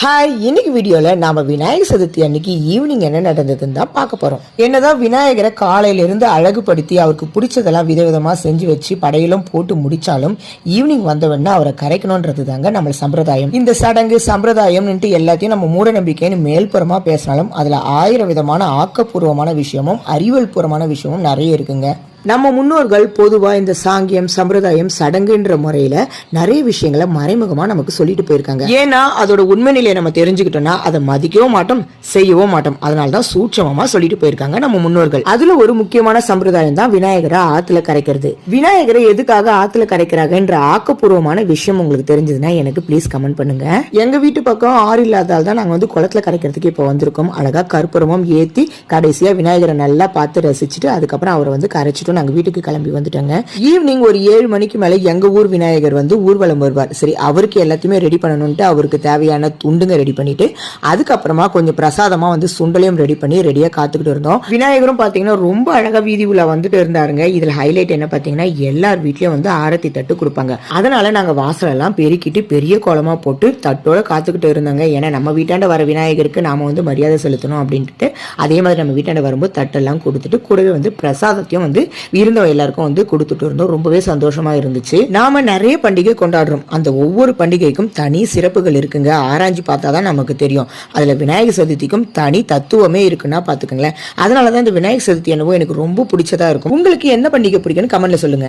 Hi இன்னைக்கு வீடியோவில் நாம் விநாயகர் சதுர்த்தி அன்னைக்கு ஈவினிங் என்ன நடந்ததுன்னு தான் பார்க்க போகிறோம் என்னதான் விநாயகரை காலையிலேருந்து அழகுபடுத்தி அவருக்கு பிடிச்சதெல்லாம் விதவிதமாக செஞ்சு வச்சு படையிலும் போட்டு முடிச்சாலும் ஈவினிங் வந்தவொடனே அவரை கரைக்கணுன்றது தாங்க நம்ம சம்பிரதாயம். இந்த சடங்கு சம்பிரதாயம்னுட்டு எல்லாத்தையும் நம்ம மூட நம்பிக்கைன்னு மேல்புறமாக பேசினாலும் அதில் ஆயிரம் விதமான ஆக்கப்பூர்வமான விஷயமும் அறிவியல் பூர்வமான விஷயமும் நிறைய இருக்குங்க. நம்ம முன்னோர்கள் பொதுவாக இந்த சாங்கியம் சம்பிரதாயம் சடங்குன்ற முறையில் நிறைய விஷயங்களை மறைமுகமாக நமக்கு சொல்லிட்டு போயிருக்காங்க. ஏன்னா அதோட உண்மை நிலையை நம்ம தெரிஞ்சுக்கிட்டோம்னா அதை மதிக்கவும் மாட்டோம் செய்யவும் மாட்டோம். அதனால தான் சூட்சமமாக சொல்லிட்டு போயிருக்காங்க நம்ம முன்னோர்கள். அதில் ஒரு முக்கியமான சம்பிரதாயம் தான் விநாயகரை ஆற்றுல கரைக்கிறது. விநாயகரை எதுக்காக ஆற்றுல கரைக்கிறாங்கன்ற ஆக்கப்பூர்வமான விஷயம் உங்களுக்கு தெரிஞ்சதுன்னா எனக்கு ப்ளீஸ் கமெண்ட் பண்ணுங்க. எங்க வீட்டு பக்கம் ஆறு இல்லாதால் தான் நாங்கள் வந்து குளத்துல கரைக்கிறதுக்கு இப்போ வந்திருக்கோம். அழகா கற்பூரமும் ஏற்றி கடைசியாக விநாயகரை நல்லா பார்த்து ரசிச்சுட்டு அதுக்கப்புறம் அவரை வந்து கரைச்சிட்டு நாங்கள் வீட்டுக்கு கிளம்பி வந்துட்டோங்க. ஈவினிங் ஒரு ஏழு மணிக்கு மேலே எங்கள் ஊர் விநாயகர் வந்து ஊர்வலம் வருவார். சரி அவருக்கு எல்லாத்தையுமே ரெடி பண்ணணும்ட்டு அவருக்கு தேவையான துண்டுங்க ரெடி பண்ணிட்டு அதுக்கப்புறமா கொஞ்சம் பிரசாதமாக வந்து சுண்டலையும் ரெடி பண்ணி ரெடியாக காத்துக்கிட்டு இருந்தோம். விநாயகரும் பார்த்தீங்கன்னா ரொம்ப அழகாக வீதி உள்ள வந்துட்டு இருந்தாருங்க. இதில் ஹைலைட் என்ன பார்த்தீங்கன்னா எல்லார் வீட்லேயும் வந்து ஆரத்தி தட்டு கொடுப்பாங்க. அதனால நாங்கள் வாசலெல்லாம் பெருக்கிட்டு பெரிய கோலமாக போட்டு தட்டோட காத்துக்கிட்டு இருந்தாங்க. ஏன்னா நம்ம வீட்டாண்ட வர விநாயகருக்கு நாம வந்து மரியாதை செலுத்தணும் அப்படின்ட்டு. அதே மாதிரி நம்ம வீட்டாண்ட வரும்போது தட்டெல்லாம் கொடுத்துட்டு கூடவே வந்து பிரசாதத்தையும் வந்து இருந்தவங்க எல்லாருக்கும் வந்து கொடுத்துட்டு இருந்தோம். ரொம்பவே சந்தோஷமா இருந்துச்சு. நாம நிறைய பண்டிகை கொண்டாடுறோம். அந்த ஒவ்வொரு பண்டிகைக்கும் தனி சிறப்புகள் இருக்குங்க. ஆராய்ச்சி பார்த்தா தான் நமக்கு தெரியும். அதுல விநாயகர் சதுர்த்திக்கும் தனி தத்துவமே இருக்குன்னா பாத்துக்கோங்களேன் அதனால தான் இந்த விநாயகர் சதுர்த்தி என்னவோ எனக்கு ரொம்ப பிடிச்சதா இருக்கும். உங்களுக்கு என்ன பண்டிகை பிடிக்கும்னு கமெண்ட்ல சொல்லுங்க.